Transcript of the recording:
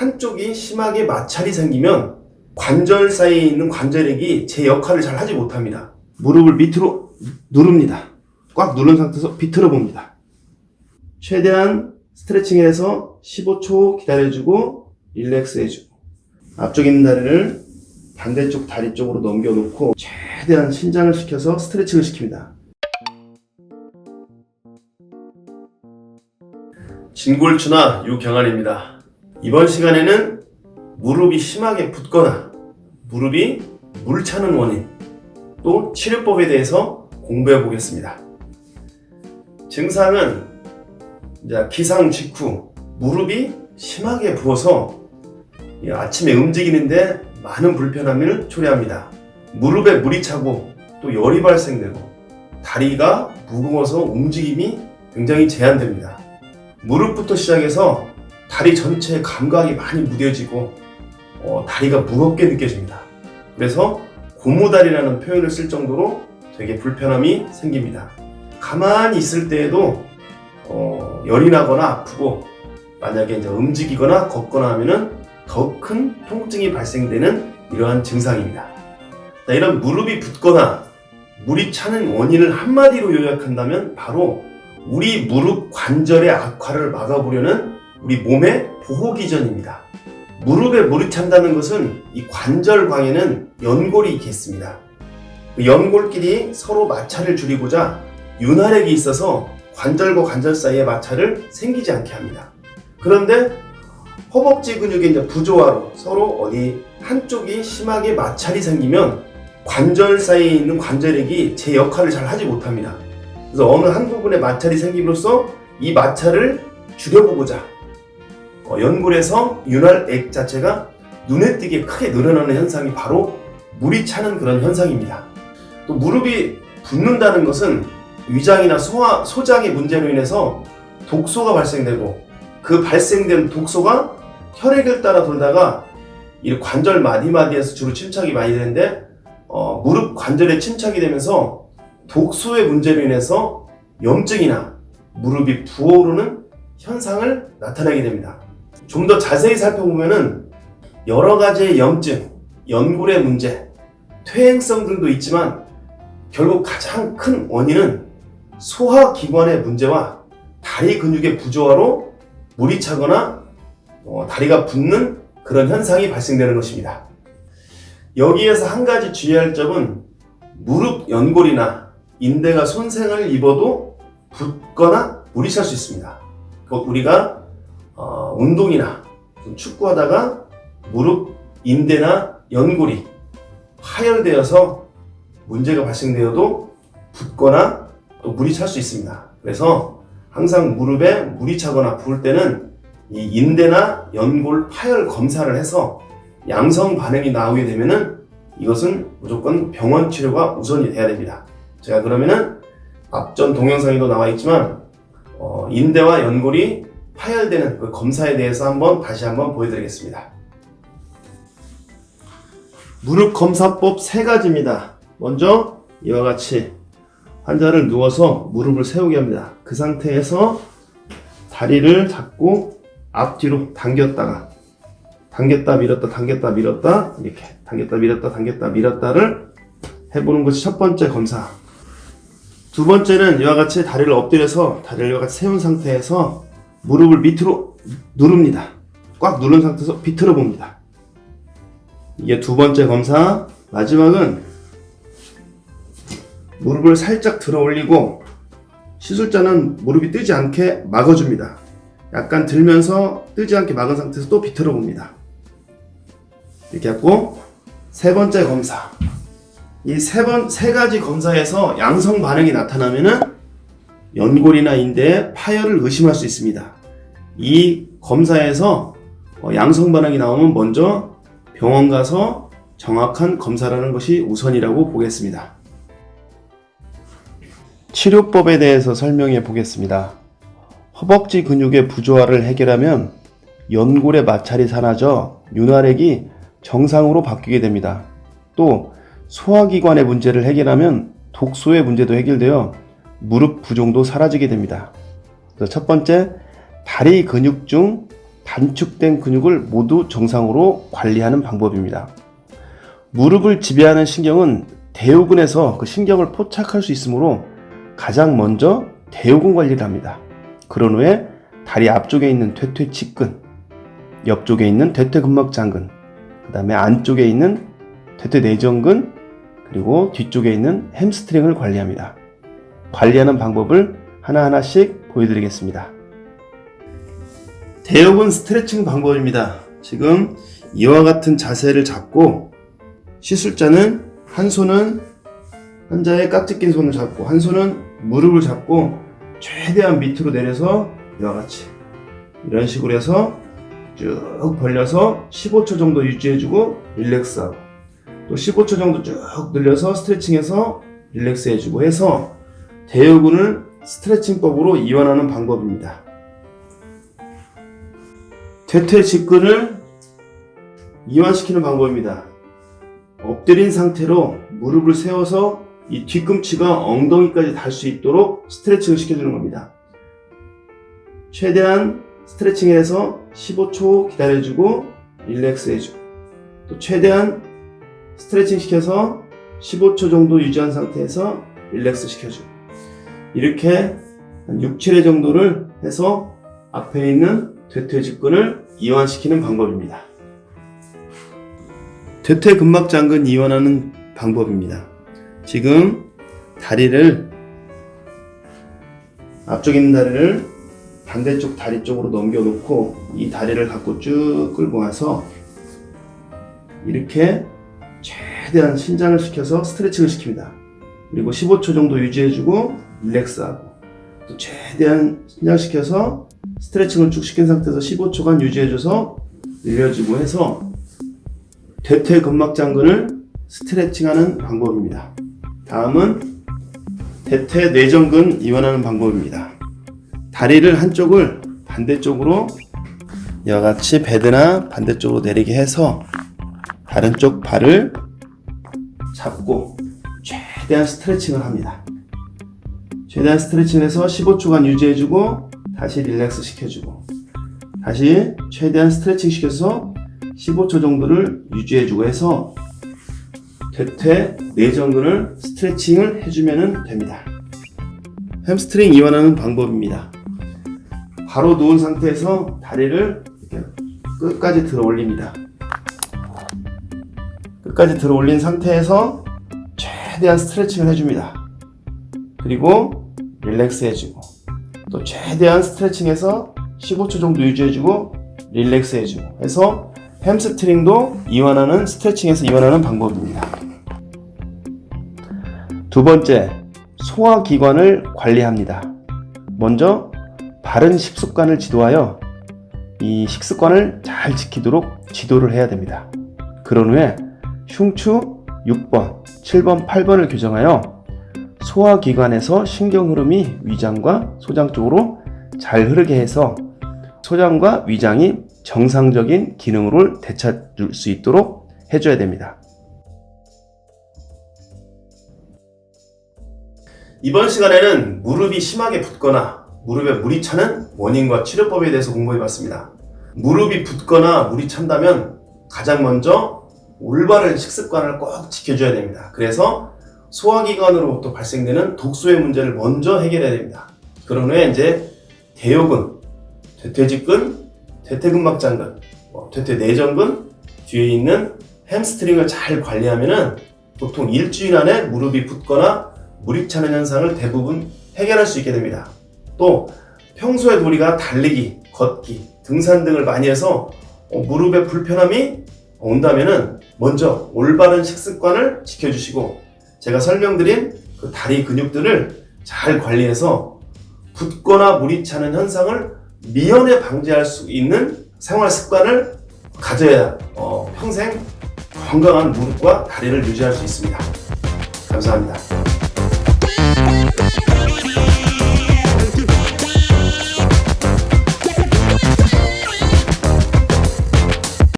한쪽이 심하게 마찰이 생기면 관절 사이에 있는 관절액이 제 역할을 잘 하지 못합니다. 무릎을 밑으로 누릅니다. 꽉 누른 상태에서 비틀어 봅니다. 최대한 스트레칭을 해서 15초 기다려주고 릴렉스 해주고 앞쪽 있는 다리를 반대쪽 다리 쪽으로 넘겨놓고 최대한 신장을 시켜서 스트레칭을 시킵니다. 진골추나 유경환입니다. 이번 시간에는 무릎이 심하게 붓거나 무릎이 물 차는 원인 또 치료법에 대해서 공부해 보겠습니다. 증상은 기상 직후 무릎이 심하게 부어서 이 아침에 움직이는데 많은 불편함을 초래합니다. 무릎에 물이 차고 또 열이 발생되고 다리가 무거워서 움직임이 굉장히 제한됩니다. 무릎부터 시작해서 다리 전체에 감각이 많이 무뎌지고 어, 다리가 무겁게 느껴집니다. 그래서 고무다리라는 표현을 쓸 정도로 되게 불편함이 생깁니다. 가만히 있을 때에도 어, 열이 나거나 아프고 만약에 이제 움직이거나 걷거나 하면은 더 큰 통증이 발생되는 이러한 증상입니다. 자, 이런 무릎이 붓거나 물이 차는 원인을 한마디로 요약한다면 바로 우리 무릎 관절의 악화를 막아보려는 우리 몸의 보호 기전입니다. 무릎에 물이 찬다는 것은 이 관절 광에는 연골이 있겠습니다. 그 연골끼리 서로 마찰을 줄이고자 윤활액이 있어서 관절과 관절 사이에 마찰을 생기지 않게 합니다. 그런데 허벅지 근육의 이제 부조화로 서로 어디 한쪽이 심하게 마찰이 생기면 관절 사이에 있는 관절액이 제 역할을 잘 하지 못합니다. 그래서 어느 한 부분에 마찰이 생김으로써 이 마찰을 줄여보고자 어, 연골에서 윤활액 자체가 눈에 띄게 크게 늘어나는 현상이 바로 물이 차는 그런 현상입니다. 또 무릎이 붓는다는 것은 위장이나 소화, 소장의 문제로 인해서 독소가 발생되고 그 발생된 독소가 혈액을 따라 돌다가 이 관절 마디마디에서 주로 침착이 많이 되는데 어, 무릎 관절에 침착이 되면서 독소의 문제로 인해서 염증이나 무릎이 부어오르는 현상을 나타내게 됩니다. 좀 더 자세히 살펴보면은 여러 가지의 염증, 연골의 문제, 퇴행성 등도 있지만 결국 가장 큰 원인은 소화기관의 문제와 다리 근육의 부조화로 물이 차거나 어, 다리가 붓는 그런 현상이 발생되는 것입니다. 여기에서 한 가지 주의할 점은 무릎 연골이나 인대가 손상을 입어도 붓거나 물이 찰 수 있습니다. 그 우리가 어, 운동이나 좀 축구하다가 무릎 인대나 연골이 파열되어서 문제가 발생되어도 붓거나 또 물이 찰 수 있습니다. 그래서 항상 무릎에 물이 차거나 부을 때는 이 인대나 연골 파열 검사를 해서 양성 반응이 나오게 되면은 이것은 무조건 병원 치료가 우선이 돼야 됩니다. 제가 그러면은 앞전 동영상에도 나와 있지만 어, 인대와 연골이 파열되는 그 검사에 대해서 한번 다시 한번 보여드리겠습니다. 무릎 검사법 세 가지입니다. 먼저 이와 같이 환자를 누워서 무릎을 세우게 합니다. 그 상태에서 다리를 잡고 앞뒤로 당겼다가 당겼다 밀었다 당겼다 밀었다 이렇게 당겼다 밀었다 당겼다 밀었다를 해보는 것이 첫 번째 검사. 두 번째는 이와 같이 다리를 엎드려서 다리를 이와 같이 세운 상태에서 무릎을 밑으로 누릅니다. 꽉 누른 상태에서 비틀어 봅니다. 이게 두 번째 검사. 마지막은 무릎을 살짝 들어 올리고 시술자는 무릎이 뜨지 않게 막아줍니다. 약간 들면서 뜨지 않게 막은 상태에서 또 비틀어 봅니다. 이렇게 하고 세 번째 검사. 이 세 번, 세 가지 검사에서 양성 반응이 나타나면은 연골이나 인대에 파열을 의심할 수 있습니다. 이 검사에서 어, 양성 반응이 나오면 먼저 병원 가서 정확한 검사라는 것이 우선이라고 보겠습니다. 치료법에 대해서 설명해 보겠습니다. 허벅지 근육의 부조화를 해결하면 연골의 마찰이 사라져 윤활액이 정상으로 바뀌게 됩니다. 또 소화기관의 문제를 해결하면 독소의 문제도 해결되어 무릎 부종도 사라지게 됩니다. 첫 번째, 다리 근육 중 단축된 근육을 모두 정상으로 관리하는 방법입니다. 무릎을 지배하는 신경은 대요근에서 그 신경을 포착할 수 있으므로 가장 먼저 대요근 관리를 합니다. 그런 후에 다리 앞쪽에 있는 퇴퇴측근, 옆쪽에 있는 퇴퇴근막장근, 그 다음에 안쪽에 있는 퇴퇴내전근, 그리고 뒤쪽에 있는 햄스트링을 관리합니다. 관리하는 방법을 하나하나씩 보여드리겠습니다. 대역은 스트레칭 방법입니다. 지금 이와 같은 자세를 잡고 시술자는 한 손은 환자의 깍지 낀 손을 잡고 한 손은 무릎을 잡고 최대한 밑으로 내려서 이와 같이 이런 식으로 해서 쭉 벌려서 15초 정도 유지해주고 릴렉스하고 또 15초 정도 쭉 늘려서 스트레칭해서 릴렉스해주고 해서 대여근을 스트레칭법으로 이완하는 방법입니다. 퇴퇴 직근을 이완시키는 방법입니다. 엎드린 상태로 무릎을 세워서 이 뒤꿈치가 엉덩이까지 닿을 수 있도록 스트레칭을 시켜주는 겁니다. 최대한 스트레칭을 해서 15초 기다려주고 릴렉스 해주고 또 최대한 스트레칭 시켜서 15초 정도 유지한 상태에서 릴렉스 시켜주고 이렇게 한 6, 7회 정도를 해서 앞에 있는 퇴퇴 직근을 이완시키는 방법입니다. 퇴퇴 근막 장근 이완하는 방법입니다. 지금 다리를 앞쪽에 있는 다리를 반대쪽 다리 쪽으로 넘겨 놓고 이 다리를 갖고 쭉 끌고 와서 이렇게 최대한 신장을 시켜서 스트레칭을 시킵니다. 그리고 15초 정도 유지해주고 릴렉스하고 또 최대한 신장시켜서 스트레칭을 쭉 시킨 상태에서 15초간 유지해줘서 늘려주고 해서 대퇴근막장근을 스트레칭하는 방법입니다. 다음은 대퇴 뇌전근 이완하는 방법입니다. 다리를 한쪽을 반대쪽으로 이와 같이 베드나 반대쪽으로 내리게 해서 다른 쪽 발을 잡고 최대한 스트레칭을 합니다. 최대한 스트레칭을 해서 15초간 유지해주고 다시 릴렉스 시켜주고 다시 최대한 스트레칭 시켜서 15초 정도를 유지해주고 해서 대퇴 내전근을 스트레칭을 해주면 됩니다. 햄스트링 이완하는 방법입니다. 바로 누운 상태에서 다리를 끝까지 들어 올립니다. 끝까지 들어 올린 상태에서 최대한 스트레칭을 해줍니다. 그리고 릴렉스 해주고 또 최대한 스트레칭해서 15초 정도 유지해주고 릴렉스 해주고 해서 햄스트링도 이완하는 스트레칭에서 이완하는 방법입니다. 두 번째, 소화기관을 관리합니다. 먼저 바른 식습관을 지도하여 이 식습관을 잘 지키도록 지도를 해야 됩니다. 그런 후에 흉추 6번, 7번, 8번을 교정하여 소화기관에서 신경 흐름이 위장과 소장 쪽으로 잘 흐르게 해서 소장과 위장이 정상적인 기능으로 되찾을 수 있도록 해줘야 됩니다. 이번 시간에는 무릎이 심하게 붓거나 무릎에 물이 차는 원인과 치료법에 대해서 공부해 봤습니다. 무릎이 붓거나 물이 찬다면 가장 먼저 올바른 식습관을 꼭 지켜줘야 됩니다. 그래서 소화기관으로부터 발생되는 독소의 문제를 먼저 해결해야 됩니다. 그런 후에 이제 대요근, 퇴퇴직근, 퇴퇴근막장근, 뭐 퇴퇴내전근, 뒤에 있는 햄스트링을 잘 관리하면은 보통 일주일 안에 무릎이 붓거나 물이 차는 현상을 대부분 해결할 수 있게 됩니다. 또 평소에 우리가 달리기, 걷기, 등산 등을 많이 해서 어, 무릎에 불편함이 온다면은 먼저 올바른 식습관을 지켜주시고 제가 설명드린 그 다리 근육들을 잘 관리해서 붓거나 물이 차는 현상을 미연에 방지할 수 있는 생활 습관을 가져야 어, 평생 건강한 무릎과 다리를 유지할 수 있습니다. 감사합니다.